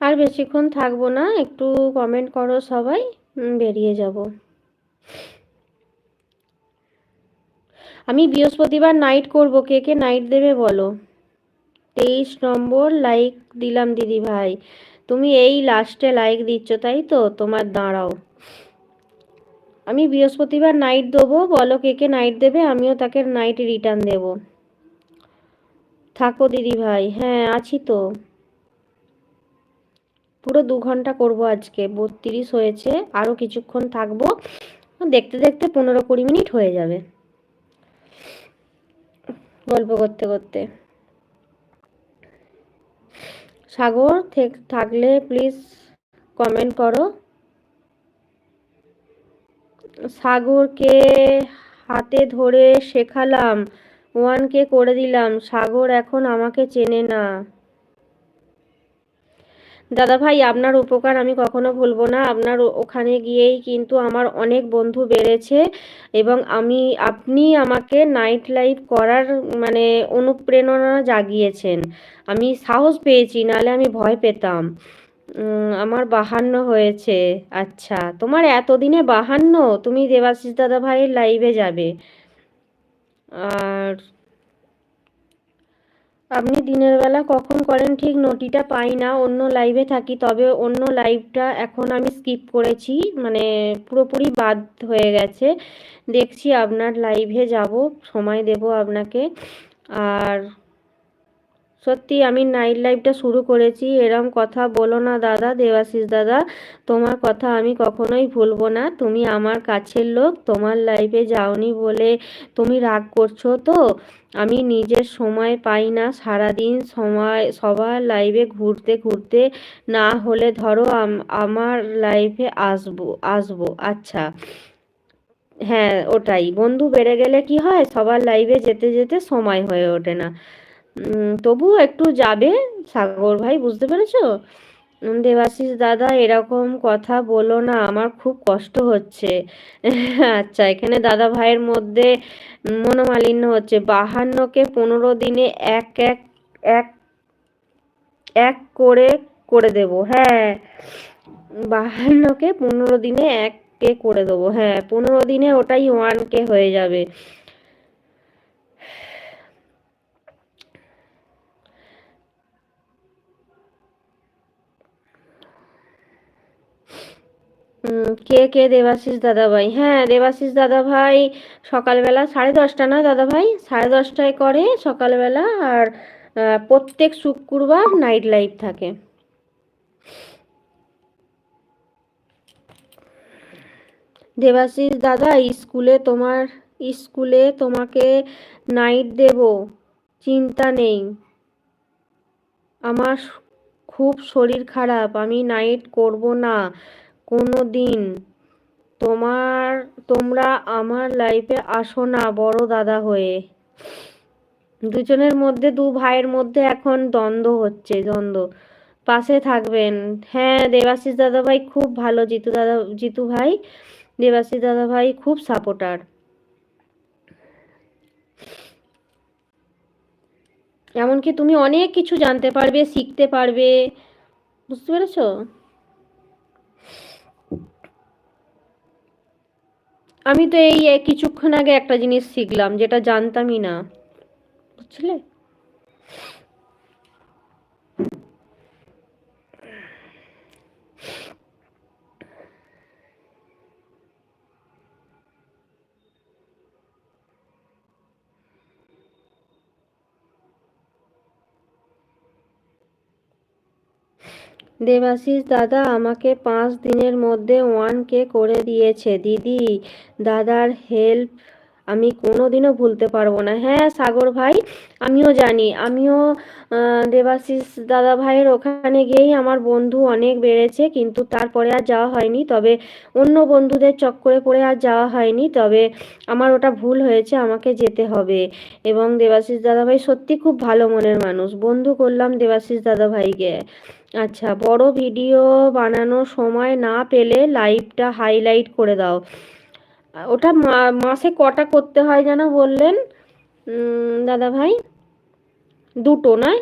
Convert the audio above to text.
আর বেশিক্ষণ থাকব না, একটু কমেন্ট করো সবাই বেরিয়ে যাব। আমি বৃহস্পতিবার নাইট করব, কে কে নাইট দেবে বলো? তেইশ নম্বর লাইক দিলাম দিদি ভাই। তুমি এই লাস্টে লাইক দিচ্ছ, তাই তো? তোমার দাঁড়াও। আমি বৃহস্পতিবার নাইট দেবো, বলো কে কে নাইট দেবে, আমিও তাকে নাইট রিটার্ন দেব। থাকো দিদি ভাই হ্যাঁ আছি তো। পুরো দু ঘণ্টা করব আজকে। বত্রিশ হয়েছে আরও কিছুক্ষণ থাকব। দেখতে দেখতে পনেরো কুড়ি মিনিট হয়ে যাবে। গল্প করতে করতে। সাগর থাকলে প্লিজ কমেন্ট করো। সাগরকে হাতে ধরে শেখালাম ওয়ানকে করে দিলাম। সাগর এখন আমাকে চেনে না। দাদা ভাই, আপনার উপকার আমি কখনো ভুলবো না। আপনার ওখানে গিয়েই কিন্তু আমার অনেক বন্ধু বেড়েছে এবং আমি, আপনি আমাকে নাইট লাইফ করার মানে অনুপ্রেরণা জাগিয়েছেন। আমি সাহস পেয়েছি, নাহলে আমি ভয় পেতাম। আমার বাহান্ন হয়েছে। আচ্ছা তোমার এতদিনে বাহান্ন? তুমি দেবাশিস দাদা ভাইয়ের লাইভে যাবে। আর আপনি দিনের বেলা কখন করেন ঠিক নোটিটা পাই না, অন্য লাইভে থাকি, তবে অন্য লাইভটা এখন আমি স্কিপ করেছি মানে পুরোপুরি বাদ হয়ে গেছে। দেখছি আপনার লাইভে যাব, সময় দেব আপনাকে। আর সত্যি আমি নাইট লাইফটা শুরু করেছি, এরম কথা বলো না দাদা, দেবাশিস দাদা। তোমার কথা আমি কখনোই ভুলবো না। তুমি আমার কাছের লোক, তোমার লাইফে যাওনি বলে তুমি রাগ করছ তো? আমি নিজের সময় পাই না। সারাদিন সময়, সবার লাইভে ঘুরতে ঘুরতে না হলে ধরো আমার লাইফে আসব আসব। আচ্ছা। হ্যাঁ ওটাই। বন্ধু, বেড়ে গেলে কি হয়? সবার লাইভে যেতে যেতে সময় হয়ে ওঠে না। তবুও একটু যাবে, সাগর ভাই, বুঝতে পেরেছ? দেবাশিস দাদা, এরকম কথা বলো না, আমার খুব কষ্ট হচ্ছে। আচ্ছা এখানে দাদা ভাইয়ের মধ্যে মনোমালিন্য হচ্ছে। বাহান্নকে পনেরো দিনে এক এক এক এক করে করে দেব হ্যাঁ। বাহান্নকে পনেরো দিনে এক কে করে দেবো হ্যাঁ। পনেরো দিনে ওটাই ওয়ান কে হয়ে যাবে। কে কে দেবাশিস দাদা ভাই হ্যাঁ দেবাশিস দাদা ভাই সকালবেলা সাড়ে দশটা না দাদা ভাই সাড়ে দশটায় করে সকালবেলা আর প্রত্যেক শুক্রবার নাইট লাইট থাকে। দেবাশিস দাদা, স্কুলে তোমার, স্কুলে তোমাকে নাইট দেব, চিন্তা নেই। আমার খুব শরীর খারাপ, আমি নাইট করব না। কোনো দিন তোমার, তোমরা আমার লাইফে আসো না বড় দাদা হয়ে। দুজনের মধ্যে, দু ভাইয়ের মধ্যে এখন দ্বন্দ্ব হচ্ছে, দ্বন্দ্ব। পাশে থাকবেন। হ্যাঁ দেবাশিস দাদা ভাই খুব ভালো। জিতু দাদা, জিতু ভাই, দেবাশিস দাদা ভাই খুব সাপোর্টার এমনকি তুমি অনেক কিছু জানতে পারবে, শিখতে পারবে। বুঝতে পেরেছ? আমি তো এই কিছুক্ষণ আগে একটা জিনিস শিখলাম যেটা জানতামই না। বুঝলে? দেবাশিস দাদা, আমাকে পাঁচ দিনের মধ্যে ওয়ান কে করে দিয়েছে, দিদি। দাদার হেল্প আমি কোনো দিনও ভুলতে পারব না। হ্যাঁ সাগর ভাই, আমিও জানি। আমিও দেবাশিস দাদা ভাইয়ের ওখানে গিয়েই আমার বন্ধু অনেক বেড়েছে, কিন্তু তারপরে আর যাওয়া হয়নি। তবে অন্য বন্ধুদের চক্করে পড়ে আর যাওয়া হয়নি। তবে আমার ওটা ভুল হয়েছে, আমাকে যেতে হবে। এবং দেবাশিস দাদা ভাই সত্যি খুব ভালো মনের মানুষ। বন্ধু করলাম দেবাশিস দাদা ভাইকে। আচ্ছা বড় ভিডিও বানানোর সময় না পেলে লাইভটা হাইলাইট করে দাও। ওটা মাসে কটা করতে হয় যেন বললেন? দাদা ভাই? দুটো, নয়?